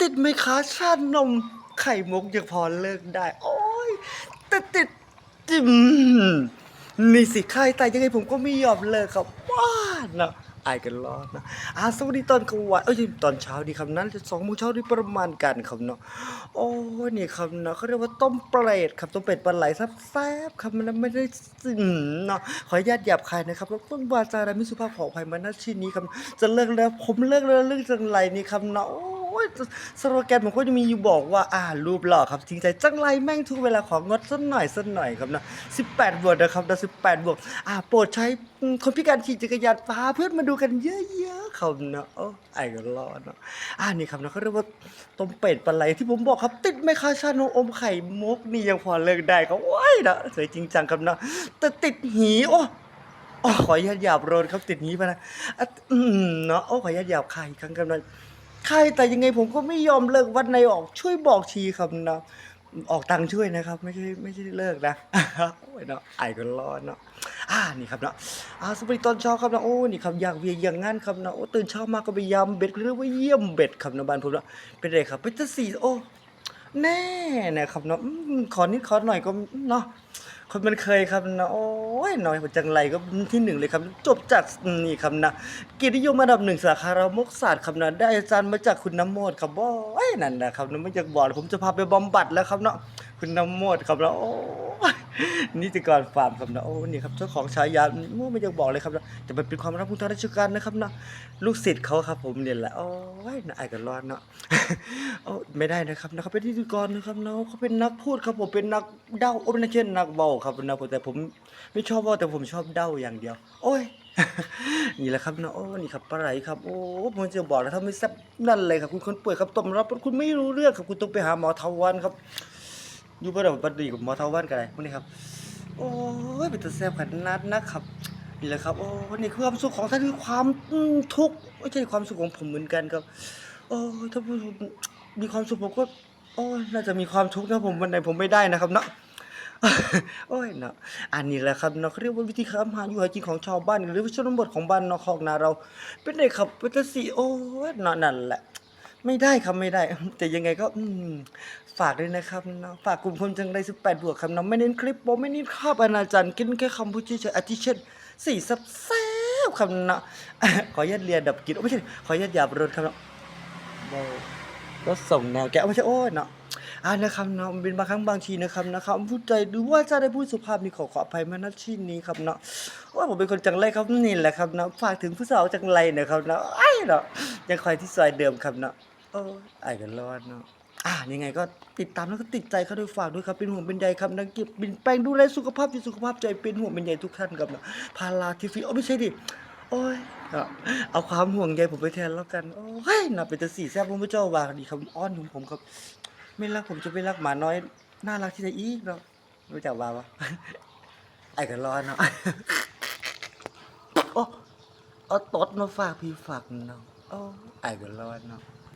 ติดไหมคะชานมไข่มุกยังพอเลิกได้ โอ้ยแต่ติดจิมนี่สิค่ายตายยังไงผมก็ไม่ยอมเลิกครับว้านะ อายกันรอดนะอาสวัสดีตอนกลางวันเอ้ยตอนเช้าดีครับนั้นจะสองโมงเช้าดีประมาณกันครับเนาะโอ้นี่ครับเนาะเขาเรียกว่าต้มเปรตครับต้มเป็ดปลาไหลแซ่บๆครับมันไม่ได้สิมเนาะขออนุญาตหยาบคายนะครับแล้วต้นวาจาอะมิสุภาพขออภัยมาณที่นี้ครับจะเลิกแล้วผมเลิกแล้วเรื่องจังไรนี่ครับเนาะ ยสโลแกนผมก็จะมีอยู่บอกว่าอ่ารูปหล่อครับจริงใจจังไรแม่งทุกเวลาของงดสักหน่อยสักหน่อยครับนะ18บวกนะครับนะ18บวกอ่าโปรดใช้คนพิการขี่จักรยานพาเพื่อนมาดูกันเยอะๆครับนะโอ้ไอ้ก็รอดเนาะอ่านี่ครับนะเขาเรียกว่าต้มเป็ดปลาไหลที่ผมบอกครับ ติดไม่คาชานมอมไข่มุกนี่ยังพอเลิกได้ครับว้ายนะสวยจริงจังครับนะแต่ติดหีโอ้อ๋อขออนุญาตหยาบโรนครับติดหีไปนะอืมเนาะโอ้ขออนุญาตหยาบคายครั้งครับนะ ใครแต่ยังไงผมก็ไม่ยอมเลิกวันไหนออกช่วยบอกทีครับนะออกตังค์ช่วยนะครับ ไม่ใช่ไม่ใช่เลิกนะโอ้ยเนาะไอ้ก็รอดเนาะอ่านี่ครับเนาะอ่าสวัสดีตอนเช้าครับนะโอ้นี่ครับอยากเวียอย่างงั้นครับนะโอ้ตื่นเช้ามาก็ไปยำเบ็ดเรียกว่าเยี่ยมเบ็ดครับนะบ้านผมเนาะเป็นไรครับเป็นตะสีโอ้แน่นะครับเนาะอืมขอนิดขอหน่อยก็เนาะ คนมันเคยครับนะโอ้ยน่อยผมจังไรก็ที่หนึ่งเลยครับ จบจากนี่ครับนะกียรตินิยมอันดับหนึ่งสาขาเรามกศาสตร์ครับนะได้อาจารย์มาจากคุณน้ำโมดครับบอยนั่นนะครับนะไม่อยากบอกเลยผมจะพาไปบำบัดแล้วครับเนาะคุณน้ำโมดครับแล้วโอ้นิติกรฟาร์มครับนะโอ้นี่ครับเจ้าของฉายาไม่อยากบอกเลยครับนะแต่มันเป็นความรักของทางราชการนะครับนะลูกศิษย์เขาครับผมเนี่ยแหละโอ้ยน่าอายกันรอดเนาะ โอ้ไม่ได้นะครับนะเขาเป็นนิติกรนะครับนะเขาเป็นนักพูดครับผมเป็นนักเด้าโอ้ไม่ใช่นักเบาครับนะแต่ผมไม่ชอบเว่าแต่ผมชอบเด้าอย่างเดียว โอ้ยนี่แหละครับนะโอ้นี่ครับปลาไหลครับโอ้ผมจะบอกแล้วถ้าไม่แซ่บนั่นเลยครับ คุณคนป่วยครับต้มรับคุณไม่รู้เรื่องครับคุณต้องไปหาหมอทวันครับอยู่ประเดี๋ยวบัดดีกับหมอทวันกันเลยพวกนี้ครับ โอ้ยเป็นตัวแซ่บขนาดนะครับนี่แหละครับโอ้นี่คือความสุขของท่านคือความทุกข์ไม่ใช่ความสุขของผมเหมือนกันครับ โอ้ยถ้าผมมีความสุขผมก็โอ้ยน่าจะมีความทุกข์นะผมวันไหนผมไม่ได้นะครับเนาะ โอ้ยเนาะอันนี้แหละครับเนาะเขาเรียกว่าวิธีค้าหาอยู่หากินของชาวบ้านหรือว่าชนบทของบ้านนอกคอกนาเรา เป็นไงครับเป็นสีโอ้ยเนาะนั่นแหละ ไม่ได้ครับไม่ได้ แต่ยังไงก็อืมฝากด้วยนะครับเนาะฝากกลุ่มคนจังไรสิบแปดบวกครับเนาะไม่เน้นคลิปโปไม่เน้นภาพอนาจารกินแค่คำพูดเฉยๆอาทิเช่นสี่ซับแซ่บคำเนาะขออนุญาตเรียนดับกินโอ้ไม่ใช่ขออนุญาตหยาบรถครับเนาะ ก็ส่งแนวแกไม่ใช่โอ้ยเนาะอ่านะครับเนาะเป็นบางครั้งบางทีนะครับนะครับพูดใจหรือว่าจะได้พูดสุภาพนี่ขอขออภัยมาณที่นี้ครับเนาะว่าผมเป็นคนจังไรครับนี่แหละครับเนาะฝากถึงผู้สาวจังไรนะครับเนาะไอ้เนาะยังคอยที่ซอยเดิมครับเนาะโอ้ยไอ้กันรอดเนาะอ่ายังไงก็ติดตามแล้วก็ติดใจเขาด้วยฝากด้วยครับเป็นห่วงเป็นใยครับนักเก็บเป็นแปลงดูแลสุขภาพที่สุขภาพใจเป็นห่วงเป็นใยทุกท่านครับเนาะพาราทีฟีโอไม่ใช่ดิโอ้ย เอาเอาความห่วงใยผมไปแทนแล้วกัน โอ้ยน่าเป็นตาสีแซ่บพระเจ้าวางดีครับอ้อนของผมครับ ไม่รักผมจะไม่รักหมาน้อย น่ารักที่ไหนอีกเนาะรู้จักว่าวะไอ้กันร้อนเนาะโอ้เอาตดมาฝากพี่ฝากน้องโอ้ไอ้กันร้อนเนาะ